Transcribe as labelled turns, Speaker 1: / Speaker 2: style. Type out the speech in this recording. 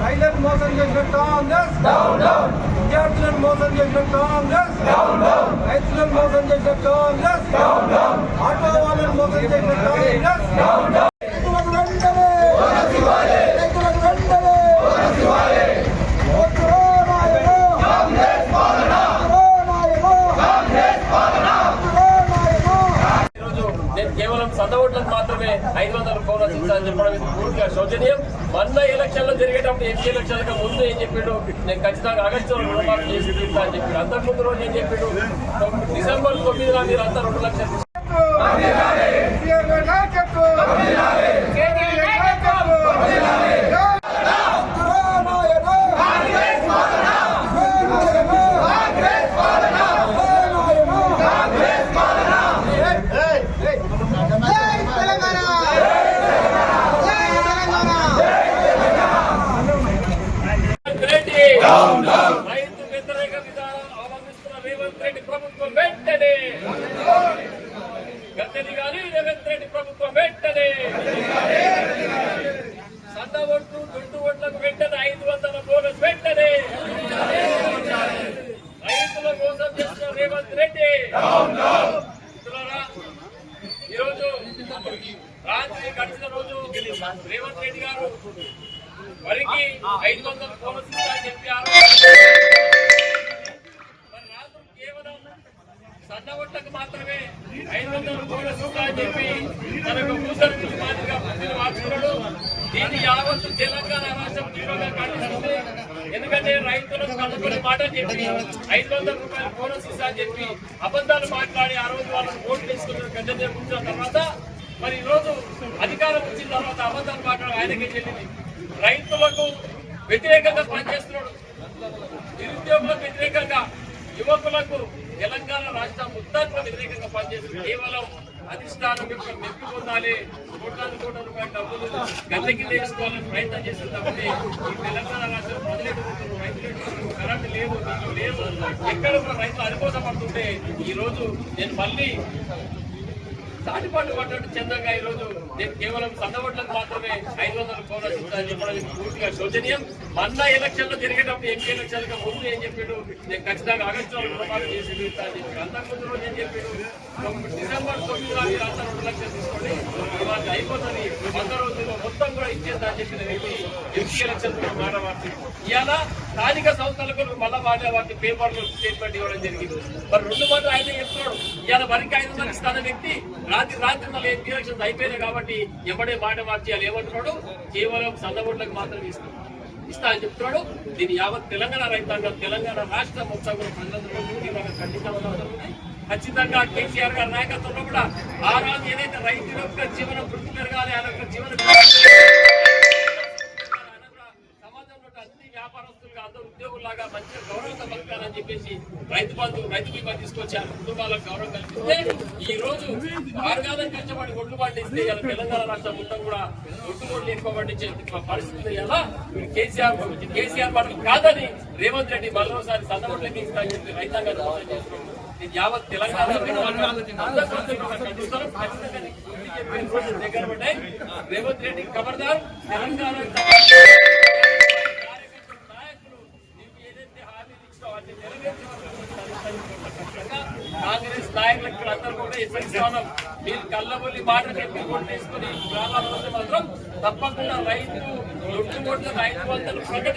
Speaker 1: రైతులను మోసం చేసిన కాంగ్రెస్ విద్యార్థులను మోసం చేసిన కాంగ్రెస్ రైతులను మోసం చేసిన కాంగ్రెస్ ఆటో వాళ్ళను
Speaker 2: మోసం చేసిన కాంగ్రెస్ వంద ఓట్లకు మాత్రమే ఐదు వందల బోనస్ ఇస్తానని చెప్పడం ఇది పూర్తిగా శోచనీయం. మొన్న ఎలక్షన్లో జరిగేటప్పుడు ఎంపీ ఎలక్షన్లకు ముందు ఏం చెప్పిండు నేను ఖచ్చితంగా ఆగస్టు రుణమాఫీ చేసి తీరుతా అని చెప్పాడు. అంతకు ముందు రోజు ఏం చెప్పాడు? డిసెంబర్ తొమ్మిదిన మీరు అంతా రెండు లక్షలు
Speaker 1: కేసీఆర్ గారి నాయకత్వం. కేసీఆర్ గారి నాయకత్వం. ఓటులో నాయనో.
Speaker 2: రెడ్డి రైతు వ్యతిరేక విధానం అవలంబిస్తున్న రేవంత్ రెడ్డి ప్రభుత్వం వెంటనే. గద్దెది గాని రేవంత్ రెడ్డి ప్రభుత్వం వెంటనే. సన్న ఒడ్లు దొడ్డు ఒడ్లకు వెంటనే ఐదు వందల బోనస్ వెంటనే. రైతుల మోసం చేసిన రేవంత్ రెడ్డి. ఈరోజు రాత్రి గడిచిన రోజు రేవంత్ రెడ్డి గారు వరికి ఐదు వందల బోనస్ ఇస్తారని చెప్పారు సన్న ఓట్లకు మాత్రమే ఐదు వందల బోనస్ అని చెప్పి తనకు భూసరికి మాదిరిగా బుద్ధిని మార్చుకున్నాడు దీన్ని యావత్తు తెలంగాణ రాష్ట్రం తీవ్రంగా ఖండిస్తుంది. ఎందుకంటే రైతులకు కనుగొని మాట చెప్పి ఐదు వందల రూపాయల బోనస్ ఇస్తా అని చెప్పి అబద్ధాలు మాట్లాడి ఆ రోజు వాళ్ళని ఓట్లు తీసుకున్న గడ్డ కూర్చున్న తర్వాత మరి ఈరోజు అధికారం వచ్చిన తర్వాత అబద్ధాలు మాట్లాడి ఆయనకే చెల్లింది. రైతులకు వ్యతిరేకంగా పనిచేస్తున్నాడు. నిరుద్యోగులకు వ్యతిరేకంగా యువకులకు తెలంగాణ రాష్ట్రం మొత్తానికి వ్యతిరేకంగా పనిచేస్తుంది కేవలం అధిష్టానం యొక్క మెప్పి పొందాలి. కోట్లాది కోట్ల రూపాయల డబ్బులు గల్లకి వేసుకోవాలని ప్రయత్నం చేసిన తప్పితే ఈ తెలంగాణ రాష్ట్రం ప్రజలు ఎదుర్కొంటున్నారు, రైతులు ఎదుర్కొంటున్నారు, కరెంట్ లేదు నీళ్ళు లేదు ఎక్కడ కూడా రైతులు అనుకోసపడుతుంటే ఈ రోజు నేను మళ్ళీ సాటిపాటు పడ్డట్టు చందంగా ఈరోజు నేను కేవలం సన్నబట్లకు మాత్రమే ఐదు వందల కోట్ల ఇస్తానని చెప్పడం పూర్తిగా శోచనీయం. మొన్న ఎలక్షన్లో జరిగేటప్పుడు ఎంపీ ఎలక్షన్ ముందు ఏం చెప్పాడు? నేను ఖచ్చితంగా ఆగస్టు రుణమాఫీ చేసి తీరుతా చెప్పి అంతకు రోజు ఏం చెప్పాడు? డిసెంబర్ తొమ్మిది నాడు మీరు అంతా రెండు లక్షలు తీసుకోండి ఇవాళ అయిపోతుంది. వంద రోజుల్లో మొత్తం కూడా ఇచ్చేస్తా అని చెప్పిన వ్యక్తి ఎంపీ ఎలక్షన్ మాట మార్చి ఇవాళ స్థానిక సంస్థలకు మళ్ళా మాట వాటి పేపర్లు స్టేట్మెంట్ ఇవ్వడం జరిగింది. మరి రెండు మాటలు ఆయన చెప్తున్నాడు. ఇవాళ వరకు ఐదు వందలు ఇస్తాన వ్యక్తి రాత్రి రాత్రి మళ్ళీ ఎంపీ ఎలక్షన్స్ అయిపోయినాయి కాబట్టి ఎవడే మాట మార్చి వాళ్ళు ఏమంటున్నాడు? కేవలం సన్నబొట్లకు మాత్రం ఇస్తాం. ఇస్తా అని చెప్తున్నాడు. దీని యావత్ తెలంగాణ రైతాంగం తెలంగాణ రాష్ట్ర మొత్తం కూడా ప్రజలందరూ తీవ్రంగా ఖచ్చితంగా కేసీఆర్ గారి నాయకత్వంలో కూడా ఆ రోజు ఏదైతే రైతు యొక్క జీవనం వృద్ధి పెరగాలి ఆయన యొక్క జీవన చెప్పేసి రైతు బంధు రైతు బీమా తీసుకొచ్చారు కుటుంబాలకు గౌరవం కల్పిస్తే ఈ రోజు మార్గాలను కష్టపడి ఒడ్లు పండిస్తే ఇలా తెలంగాణ రాష్ట్రం మొత్తం కూడా ఒడ్డు ఒడ్లు ఎక్కువ పండించే పరిస్థితి ఎలా? కేసీఆర్ కేసీఆర్ మాటలు కాదని రేవంత్ రెడ్డి మరోసారి సన్నబొట్లకి తీసుకు అని రైతాంగాన్ని మోసం చేస్తున్నాడు. యావత్ తెలంగాణ దగ్గర పడ్డాయి రేవంత్ రెడ్డి ఖబర్దార్ తెలంగాణ కూడా మీరు కళ్ళబొల్లి మాట చెప్పి కొట్టేసుకుని గ్రామాల్లో మాత్రం తప్పకుండా రైతు ఒట్టు ఓట్లకు ఐదు వందలు ప్రకటి